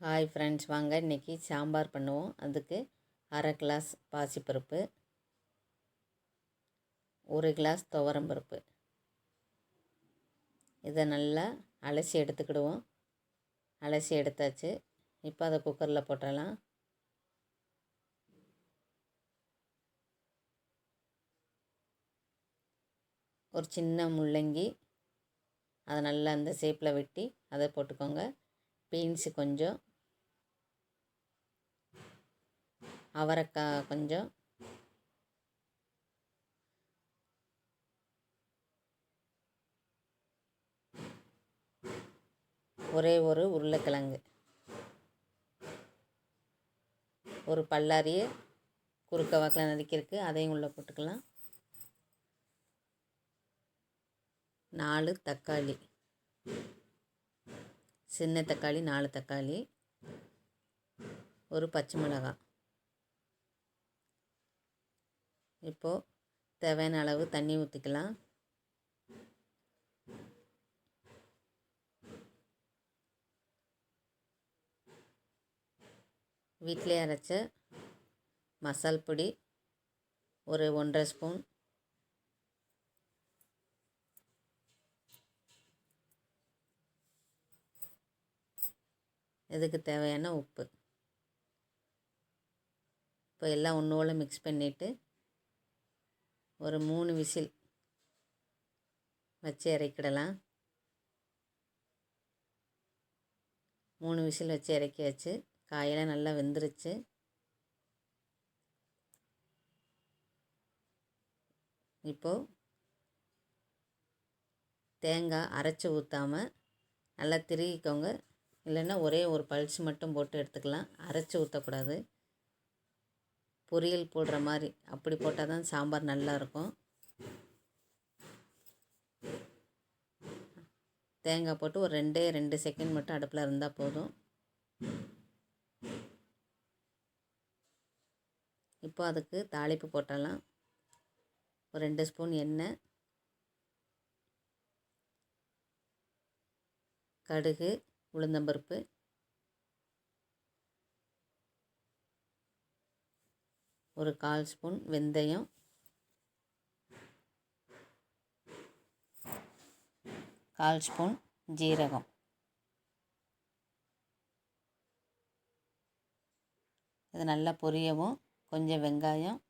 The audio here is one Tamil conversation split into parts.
ஹாய் ஃப்ரெண்ட்ஸ் வாங்க. இன்றைக்கி சாம்பார் பண்ணுவோம். அதுக்கு அரை கிளாஸ் பாசிப்பருப்பு ஒரு கிளாஸ் துவரம்பருப்பு. இதை நல்லா அலசி எடுத்துக்கிடுவோம். அலசி எடுத்தாச்சு. இப்போ அதை குக்கரில் போட்டுடலாம் ஒரு சின்ன முள்ளங்கி அதை நல்லா அந்த ஷேப்பில் வெட்டி அதை போட்டுக்கோங்க. பீன்ஸு கொஞ்சம் அவரைக்காய் கொஞ்சம். ஒரே ஒரு உருளைக்கிழங்கு. ஒரு பல்லாரியை குறுக்க வாக்கில் நறுக்கியிருக்கு அதையும் உள்ளே போட்டுக்கலாம். நாலு தக்காளி. சின்ன தக்காளி நாலு தக்காளி. ஒரு பச்சை மிளகாய். இப்போது தேவையான அளவு தண்ணி ஊற்றிக்கலாம் வீட்டிலே அரைச்ச மசால் பொடி ஒரு ஒன்றரை ஸ்பூன். இதுக்கு தேவையான உப்பு. இப்போ எல்லாம் ஒன்றோட மிக்ஸ் பண்ணிவிட்டு ஒரு மூணு விசில் வச்சு இறக்கிடலாம். மூணு விசில் வச்சு இறக்கியாச்சு. காயெல்லாம் நல்லா வெந்துருச்சு. இப்போது தேங்காய் அரைச்சி ஊற்றாமல் நல்லா திருகிக்கோங்க. இல்லைன்னா ஒரே ஒரு பல்ஸ் மட்டும் போட்டு எடுத்துக்கலாம். அரைச்சி ஊற்றக்கூடாது பொரியல் போடுற மாதிரி. அப்படி போட்டால் தான் சாம்பார் நல்லாயிருக்கும் தேங்காய் போட்டு ஒரு ரெண்டே ரெண்டு செகண்ட் மட்டும் அடுப்பில் இருந்தால் போதும். இப்போ அதுக்கு தாளிப்பு போட்டலாம். ஒரு ரெண்டு ஸ்பூன் எண்ணெய். கடுகு உளுந்தம்பருப்பு. ஒரு கால் ஸ்பூன் வெந்தயம். கால் ஸ்பூன் ஜீரகம். இது நல்லா பொரியவும். கொஞ்சம் வெங்காயம்.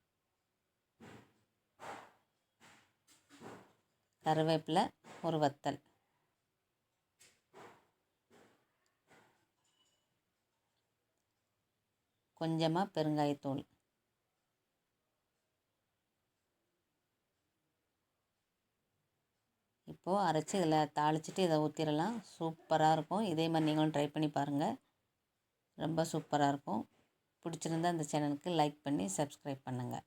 கருவேப்பிலை ஒரு வத்தல். கொஞ்சமாக பெருங்காயத்தூள். இப்போது அரைச்சி இதில் தாளிச்சிட்டு இதை ஊற்றிடலாம் சூப்பராக இருக்கும். இதே மாதிரி நீங்களும் ட்ரை பண்ணி பாருங்கள் ரொம்ப சூப்பராக இருக்கும். பிடிச்சிருந்தா இந்த சேனலுக்கு லைக் பண்ணி சப்ஸ்கிரைப் பண்ணுங்கள்